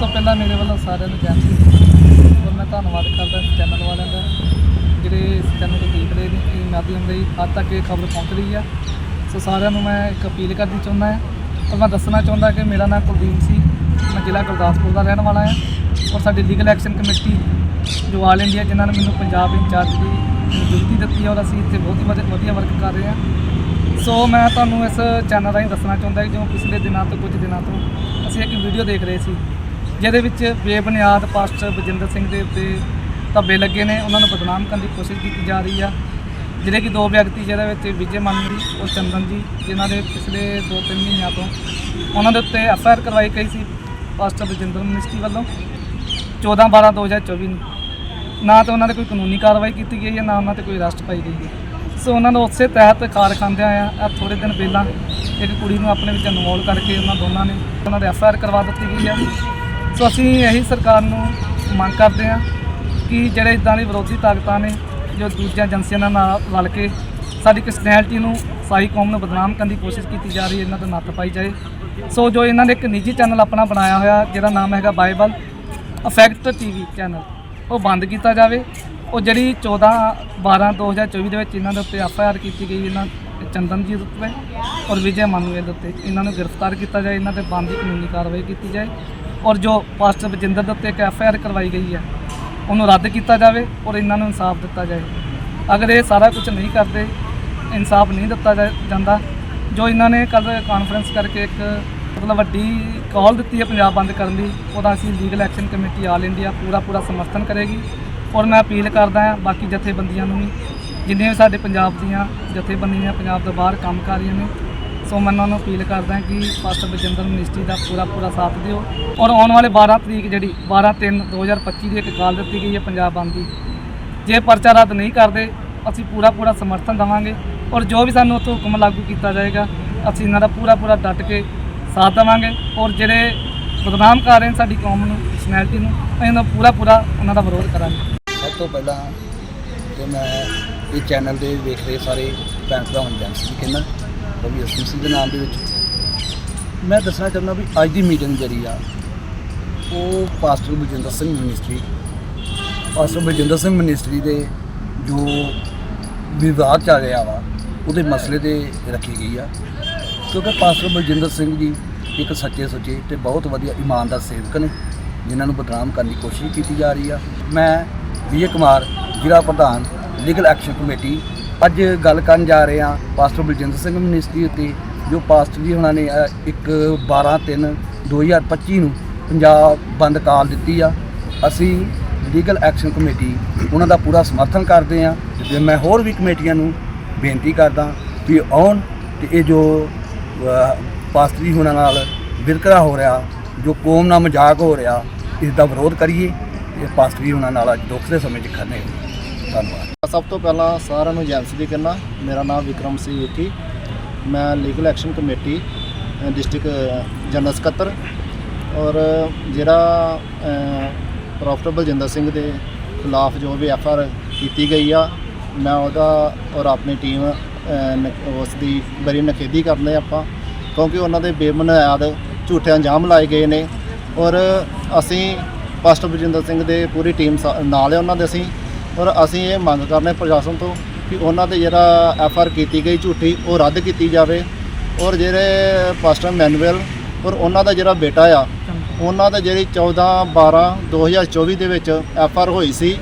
ਤੋਂ ਪਹਿਲਾਂ ਮੇਰੇ ਵੱਲੋਂ ਸਾਰਿਆਂ ਨੂੰ ਜੈ ਸ਼੍ਰੀ ਔਰ ਮੈਂ ਧੰਨਵਾਦ ਕਰਦਾ ਇਸ ਚੈਨਲ ਵਾਲਿਆਂ ਦਾ, ਜਿਹੜੇ ਇਸ ਚੈਨਲ ਨੂੰ ਦੇਖ ਰਹੇ ਨੇ ਇਹ ਮਾਧਿਅਮ ਲਈ ਹੱਦ ਤੱਕ ਇਹ ਖਬਰ ਪਹੁੰਚ ਰਹੀ ਆ। ਸੋ ਸਾਰਿਆਂ ਨੂੰ ਮੈਂ ਇੱਕ ਅਪੀਲ ਕਰਨੀ ਚਾਹੁੰਦਾ ਹਾਂ। ਔਰ ਮੈਂ ਦੱਸਣਾ ਚਾਹੁੰਦਾ ਕਿ ਮੇਰਾ ਨਾਮ ਕੁਲਦੀਪ ਸੀ। ਮੈਂ ਜ਼ਿਲ੍ਹਾ ਗੁਰਦਾਸਪੁਰ ਦਾ ਰਹਿਣ ਵਾਲਾ ਹਾਂ ਔਰ ਸਾਡੀ ਲੀਗਲ ਐਕਸ਼ਨ ਕਮੇਟੀ ਜੋ ਆਲ ਇੰਡੀਆ ਜਿਨ੍ਹਾਂ ਨੇ ਮੈਨੂੰ ਪੰਜਾਬ ਇੰਚਾਰਜ ਦੀ ਨਿਯੁਕਤੀ ਦਿੱਤੀ ਹੈ ਔਰ ਅਸੀਂ ਇੱਥੇ ਬਹੁਤ ਹੀ ਵਧੀਆ- ਵਧੀਆ ਵਰਕ ਕਰ ਰਹੇ ਹਾਂ। ਸੋ ਮੈਂ ਤੁਹਾਨੂੰ ਇਸ ਚੈਨਲ ਰਾਹੀਂ ਦੱਸਣਾ ਚਾਹੁੰਦਾ ਕਿ ਜਿਵੇਂ ਪਿਛਲੇ ਦਿਨਾਂ ਤੋਂ ਕੁਝ ਦਿਨਾਂ ਤੋਂ ਅਸੀਂ ਇੱਕ ਵੀਡੀਓ ਦੇਖ ਰਹੇ ਸੀ। ਜਿਹਦੇ ਵਿੱਚ ਬੇਬੁਨਿਆਦ ਪਾਸਟਰ ਬਜਿੰਦਰ ਸਿੰਘ ਦੇ ਉੱਤੇ ਧੱਬੇ ਲੱਗੇ ਨੇ। ਉਹਨਾਂ ਨੂੰ ਬਦਨਾਮ ਕਰਨ ਦੀ ਕੋਸ਼ਿਸ਼ ਕੀਤੀ ਜਾ ਰਹੀ ਆ। ਜਿਹੜੇ ਕਿ ਦੋ ਵਿਅਕਤੀ ਜਿਹਦੇ ਵਿੱਚ ਵਿਜੇ ਮਾਨਵੀ ਔਰ ਚੰਦਨ ਜੀ, ਜਿਨ੍ਹਾਂ ਦੇ ਪਿਛਲੇ 2-3 ਮਹੀਨਿਆਂ ਤੋਂ ਉਹਨਾਂ ਦੇ ਉੱਤੇ ਐਫ ਆਈ ਆਰ ਕਰਵਾਈ ਗਈ ਸੀ ਪਾਸਟਰ ਬਜਿੰਦਰ ਮਿਨਿਸਟਰੀ ਵੱਲੋਂ। 14/12/2024 ਨੂੰ। ਨਾ ਤਾਂ ਉਹਨਾਂ ਤੇ ਕੋਈ ਕਾਨੂੰਨੀ ਕਾਰਵਾਈ ਕੀਤੀ ਗਈ ਹੈ, ਨਾ ਉਹਨਾਂ ਤੇ ਕੋਈ ਅਰੈਸਟ ਪਾਈ ਗਈ ਹੈ। ਸੋ ਉਹਨਾਂ ਨੂੰ ਉਸੇ ਤਹਿਤ ਕਾਰ ਖਾਂਦਿਆਂ ਆ ਆ ਥੋੜੇ ਦਿਨ ਪਹਿਲਾਂ ਇੱਕ ਕੁੜੀ ਨੂੰ ਆਪਣੇ ਵਿੱਚ ਇਨਵੋਲ ਕਰਕੇ ਉਹਨਾਂ ਦੋਨਾਂ ਨੇ ਉਹਨਾਂ ਦੇ ਐਫ ਆਈ ਆਰ ਕਰਵਾ ਦਿੱਤੀ ਗਈ ਹੈ। ਸੋ ਅਸੀਂ ਇਹੀ ਸਰਕਾਰ ਨੂੰ ਮੰਗ ਕਰਦੇ ਹਾਂ ਕਿ ਜਿਹੜੇ ਇਦਾਂ ਦੀ ਵਿਰੋਧੀ ਤਾਕਤਾਂ ਨੇ, ਜੋ ਦੂਜੀਆਂ ਏਜੰਸੀਆਂ ਨਾਲ ਰਲ ਕੇ ਸਾਡੀ ਕ੍ਰਿਸਚੈਨਿਟੀ ਨੂੰ ਸਾਈ ਕੌਮ ਨੂੰ ਬਦਨਾਮ ਕਰਨ ਦੀ ਕੋਸ਼ਿਸ਼ ਕੀਤੀ ਜਾ ਰਹੀ ਹੈ, ਇਹਨਾਂ ਤੇ ਨੱਥ ਪਾਈ ਜਾਏ। ਸੋ ਜੋ ਇਹਨਾਂ ਨੇ ਇੱਕ ਨਿੱਜੀ ਚੈਨਲ ਆਪਣਾ ਬਣਾਇਆ ਹੋਇਆ, ਜਿਹਦਾ ਨਾਮ ਹੈਗਾ ਬਾਈਬਲ ਅਫੈਕਟ ਟੀਵੀ ਚੈਨਲ, ਉਹ ਬੰਦ ਕੀਤਾ ਜਾਵੇ। ਉਹ ਜਿਹੜੀ 14 12 2024 ਦੇ ਵਿੱਚ ਇਹਨਾਂ ਦੇ ਉੱਤੇ ਐਫ ਆਈ ਆਰ ਕੀਤੀ ਗਈ, ਇਹਨਾਂ ਚੰਦਨ ਜੀ ਉੱਤੇ ਔਰ ਵਿਜੇ ਮਾਨੂਏ ਦੇ ਉੱਤੇ ਇਹਨਾਂ ਨੂੰ ਗ੍ਰਿਫਤਾਰ ਕੀਤਾ ਜਾਏ, ਇਹਨਾਂ ਤੇ ਬੰਦੀ ਕਾਨੂੰਨੀ ਕਾਰਵਾਈ ਕੀਤੀ ਜਾਏ। ਔਰ ਜੋ ਪਾਸਟਰ ਬਜਿੰਦਰ ਦੇ ਉੱਤੇ ਇੱਕ ਐਫ ਆਈ ਆਰ ਕਰਵਾਈ ਗਈ ਹੈ, ਉਹਨੂੰ ਰੱਦ ਕੀਤਾ ਜਾਵੇ ਔਰ ਇਹਨਾਂ ਨੂੰ ਇਨਸਾਫ ਦਿੱਤਾ ਜਾਏ। ਅਗਰ ਇਹ ਸਾਰਾ ਕੁਝ ਨਹੀਂ ਕਰਦੇ, ਇਨਸਾਫ ਨਹੀਂ ਦਿੱਤਾ ਜਾ- ਜਾਂਦਾ, ਜੋ ਇਹਨਾਂ ਨੇ ਕੱਲ ਕਾਨਫਰੰਸ ਕਰਕੇ ਇੱਕ ਮਤਲਬ ਵੱਡੀ ਕਾਲ ਦਿੱਤੀ ਹੈ ਪੰਜਾਬ ਬੰਦ ਕਰਨ ਦੀ, ਉਹਦਾ ਅਸੀਂ legal action committee all India ਪੂਰਾ ਪੂਰਾ ਸਮਰਥਨ ਕਰੇਗੀ ਔਰ ਮੈਂ ਅਪੀਲ ਕਰਦਾ ਹਾਂ ਬਾਕੀ ਜਥੇਬੰਦੀਆਂ ਨੂੰ ਵੀ, ਜਿੰਨੀਆਂ ਵੀ ਸਾਡੇ ਪੰਜਾਬ ਦੀਆਂ ਜਥੇਬੰਦੀਆਂ ਪੰਜਾਬ ਤੋਂ ਬਾਹਰ ਕੰਮ ਕਰ ਰਹੀਆਂ ਨੇ ਸੋ ਮੈਂ ਉਹਨਾਂ ਨੂੰ ਅਪੀਲ ਕਰਦਾ ਕਿ ਪਾਸਟਰ ਬਜਿੰਦਰ ਮਿਨਿਸਟਰੀ ਦਾ ਪੂਰਾ ਪੂਰਾ ਸਾਥ ਦਿਓ। ਔਰ ਆਉਣ ਵਾਲੇ 12 ਤਰੀਕ ਜਿਹੜੀ 12 3 2025 ਦੀ ਇੱਕ ਕਾਲ ਦਿੱਤੀ ਗਈ ਹੈ ਪੰਜਾਬ ਬੰਦ ਦੀ। ਜੇ ਪਰਚਾ ਰੱਦ ਨਹੀਂ ਕਰਦੇ, ਅਸੀਂ ਪੂਰਾ ਪੂਰਾ ਸਮਰਥਨ ਦੇਵਾਂਗੇ ਔਰ ਜੋ ਵੀ ਸਾਨੂੰ ਉੱਥੋਂ ਹੁਕਮ ਲਾਗੂ ਕੀਤਾ ਜਾਏਗਾ, ਅਸੀਂ ਇਹਨਾਂ ਦਾ ਪੂਰਾ ਪੂਰਾ ਡਟ ਕੇ ਸਾਥ ਦੇਵਾਂਗੇ ਔਰ ਜਿਹੜੇ ਬਦਨਾਮ ਕਰ ਰਹੇ ਨੇ ਸਾਡੀ ਕੌਮ ਨੂੰ ਪਰਸਨੈਲਿਟੀ ਨੂੰ, ਅਸੀਂ ਦਾ ਪੂਰਾ ਪੂਰਾ ਉਹਨਾਂ ਦਾ ਵਿਰੋਧ ਕਰਾਂਗੇ। ਸਭ ਤੋਂ ਪਹਿਲਾਂ ਤੇ ਮੈਂ ਇਹ ਚੈਨਲ ਦੇ ਵੇਖ ਰਹੇ ਸਾਰੇ ਭੈਣ ਭਰਾਵਾਂ ਨੂੰ ਕਹਿੰਦਾ ਉਹ ਵੀ ਦੇ ਨਾਮ ਦੇ ਵਿੱਚ। ਮੈਂ ਦੱਸਣਾ ਚਾਹੁੰਦਾ ਵੀ ਅੱਜ ਦੀ ਮੀਟਿੰਗ ਜਿਹੜੀ ਆ, ਉਹ pastor Baljinder Singh ministry pastor Baljinder Singh ministry ਦੇ ਜੋ ਵਿਵਾਦ ਚੱਲ ਰਿਹਾ ਵਾ, ਉਹਦੇ ਮਸਲੇ ਤੇ ਰੱਖੀ ਗਈ ਆ। ਕਿਉਂਕਿ ਪਾਸਟਰ ਬਲਜਿੰਦਰ ਸਿੰਘ ਜੀ ਇੱਕ ਸੱਚੇ ਸੁੱਚੇ ਤੇ ਬਹੁਤ ਵਧੀਆ ਇਮਾਨਦਾਰ ਸੇਵਕ ਨੇ, ਜਿਨ੍ਹਾਂ ਨੂੰ ਬਦਨਾਮ ਕਰਨ ਦੀ ਕੋਸ਼ਿਸ਼ ਕੀਤੀ ਜਾ ਰਹੀ ਆ। ਮੈਂ ਵਿਜੇ ਕੁਮਾਰ, ਜ਼ਿਲ੍ਹਾ ਪ੍ਰਧਾਨ ਲੀਗਲ ਐਕਸ਼ਨ ਕਮੇਟੀ ਅੱਜ ਗੱਲ ਕਰਨ ਜਾ ਰਹੇ ਹਾਂ ਪਾਸਟਰ ਬਲਜਿੰਦਰ ਸਿੰਘ ਮਿਨਿਸਟਰੀ ਉੱਤੇ ਜੋ ਪਾਸਟਰ ਜੀ ਉਹਨਾਂ ਨੇ ਅ, ਇੱਕ 12 3 2025 ਨੂੰ ਪੰਜਾਬ ਬੰਦ ਕਾਲ ਦਿੱਤੀ ਆ। ਅਸੀਂ ਲੀਗਲ ਐਕਸ਼ਨ ਕਮੇਟੀ ਉਹਨਾਂ ਦਾ ਪੂਰਾ ਸਮਰਥਨ ਕਰਦੇ ਆ ਤੇ ਮੈਂ ਹੋਰ ਵੀ ਕਮੇਟੀਆਂ ਨੂੰ ਬੇਨਤੀ ਕਰਦਾ ਵੀ ਆਉਣ ਤੇ ਇਹ ਜੋ ਅ, ਪਾਸਟਰ ਜੀ ਉਹਨਾਂ ਨਾਲ ਵਿਤਕਰਾ ਹੋ ਰਿਹਾ ਜੋ ਕੌਮ ਨਾਲ ਮਜ਼ਾਕ ਹੋ ਰਿਹਾ ਇਸ ਦਾ ਵਿਰੋਧ ਕਰੀਏ ਇਹ ਪਾਸਟਰ ਜੀ ਉਹਨਾਂ ਨਾਲ ਅੱਜ ਦੁੱਖ ਦੇ ਸਮੇਂ 'ਚ ਖੜਨੇ ਧੰਨਵਾਦ। ਸਭ ਤੋਂ ਪਹਿਲਾਂ ਸਾਰਿਆਂ ਨੂੰ ਜੈਂਸ ਦੀ ਕਹਿੰਦਾ ਮੇਰਾ ਨਾਮ ਵਿਕਰਮ ਸਿੰਘ ਏਠੀ। ਮੈਂ legal action committee district general ਸਕੱਤਰ। ਔਰ ਜਿਹੜਾ ਪ੍ਰੋਫੈਸਰ ਜਿੰਦਰ ਸਿੰਘ ਦੇ ਖਿਲਾਫ ਜੋ ਵੀ ਐਫ ਆਰ ਕੀਤੀ ਗਈ ਆ, ਮੈਂ ਉਹਦਾ ਔਰ ਆਪਣੀ ਟੀਮ ਨ- ਉਸ ਦੀ ਬੜੀ ਨਖੇਦੀ ਕਰਦੇ ਆਪਾਂ। ਕਿਉਂਕਿ ਉਹਨਾਂ ਦੇ ਬੇਬੁਨਿਆਦ ਝੂਠੇ ਅੰਜਾਮ ਲਾਏ ਗਏ ਨੇ। ਔਰ ਅਸੀਂ ਪਾਸਟਰ ਬਜਿੰਦਰ ਸਿੰਘ ਦੇ ਪੂਰੀ ਟੀਮ ਸਾ- ਨਾਲ ਹੈ ਉਹਨਾਂ ਦੇ ਅਸੀਂ। ਔਰ ਅਸੀਂ ਇਹ ਮੰਗ ਕਰਨੇ ਪ੍ਰਸ਼ਾਸਨ ਤੋਂ ਕਿ ਉਹਨਾਂ ਤੇ ਜਿਹੜਾ ਐਫ ਆਰ ਕੀਤੀ ਗਈ ਝੂਠੀ, ਉਹ ਰੱਦ ਕੀਤੀ ਜਾਵੇ। ਔਰ ਜਿਹੜੇ ਪਾਸਟਰ ਮੈਨੂਅਲ ਔਰ ਉਹਨਾਂ ਦਾ ਜਿਹੜਾ ਬੇਟਾ ਆ, ਉਹਨਾਂ ਦਾ ਜਿਹੜੀ 14 12 2024 ਦੇ ਵਿੱਚ ਐਫ ਆਰ ਹੋਈ ਸੀ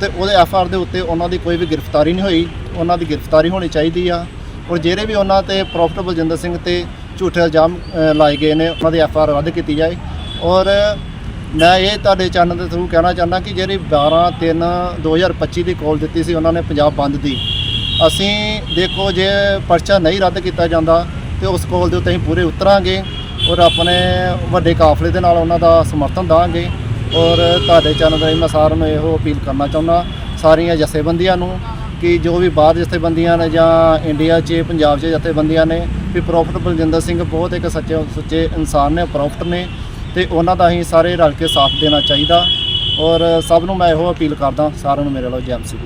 ਤੇ ਉਹਦੇ ਐਫ ਆਰ ਦੇ ਉੱਤੇ ਉਹਨਾਂ ਦੀ ਕੋਈ ਵੀ ਗ੍ਰਿਫਤਾਰੀ ਨਹੀਂ ਹੋਈ। ਉਹਨਾਂ ਦੀ ਗ੍ਰਿਫਤਾਰੀ ਹੋਣੀ ਚਾਹੀਦੀ ਆ। ਔਰ ਜਿਹੜੇ ਵੀ ਉਹਨਾਂ ਤੇ ਪ੍ਰੋਫਿਟ ਬਲਜਿੰਦਰ ਸਿੰਘ ਤੇ ਝੂਠੇ ਇਲਜ਼ਾਮ ਲਾਏ ਗਏ ਨੇ, ਉਹਨਾਂ ਦੀ ਐਫ ਆਰ ਰੱਦ ਕੀਤੀ ਜਾਏ। ਔਰ ਮੈਂ ਇਹ ਤੁਹਾਡੇ ਚੈਨਲ ਦੇ ਥਰੂ ਕਹਿਣਾ ਚਾਹੁੰਦਾ ਕਿ ਜਿਹੜੀ 12 3 2025 ਦੀ ਕਾਲ ਦਿੱਤੀ ਸੀ, ਉਹਨਾਂ ਨੇ ਪੰਜਾਬ ਬੰਦ ਦੀ। ਅਸੀਂ ਦੇਖੋ ਜੇ ਪਰਚਾ ਨਹੀਂ ਰੱਦ ਕੀਤਾ ਜਾਂਦਾ ਤੇ ਉਸ ਕਾਲ ਦੇ ਉੱਤੇ ਅਸੀਂ ਪੂਰੇ ਉਤਰਾਂਗੇ ਔਰ ਆਪਣੇ ਵੱਡੇ ਕਾਫਲੇ ਦੇ ਨਾਲ ਉਹਨਾਂ ਦਾ ਸਮਰਥਨ ਦਾਂਗੇ ਔਰ ਤੁਹਾਡੇ ਚੈਨਲ ਰਾਹੀਂ ਮੈਂ ਸਾਰਿਆਂ ਨੂੰ ਇਹੋ ਅਪੀਲ ਕਰਨਾ ਚਾਹੁੰਦਾ, ਸਾਰੀਆਂ ਜਥੇਬੰਦੀਆਂ ਨੂੰ ਕਿ ਜੋ ਵੀ ਬਾਹਰ ਜਥੇਬੰਦੀਆਂ ਨੇ ਜਾਂ ਇੰਡੀਆ 'ਚ, ਪੰਜਾਬ 'ਚ ਜਥੇਬੰਦੀਆਂ ਨੇ ਵੀ ਪ੍ਰੋਫੈਸਰ ਬਲਜਿੰਦਰ ਸਿੰਘ ਬਹੁਤ ਇੱਕ ਸੱਚੇ ਸੁੱਚੇ ਇਨਸਾਨ ਨੇ ਪ੍ਰੋਫੈਸਰ ਨੇ ਤੇ ਉਹਨਾਂ ਦਾ ਅਸੀਂ ਸਾਰੇ ਰਲ ਕੇ ਸਾਥ ਦੇਣਾ ਚਾਹੀਦਾ ਔਰ ਸਭ ਨੂੰ ਮੈਂ ਇਹੋ ਅਪੀਲ ਕਰਦਾ ਸਾਰਿਆਂ ਨੂੰ ਮੇਰੇ ਵੱਲੋਂ ਜੈ ਸੀ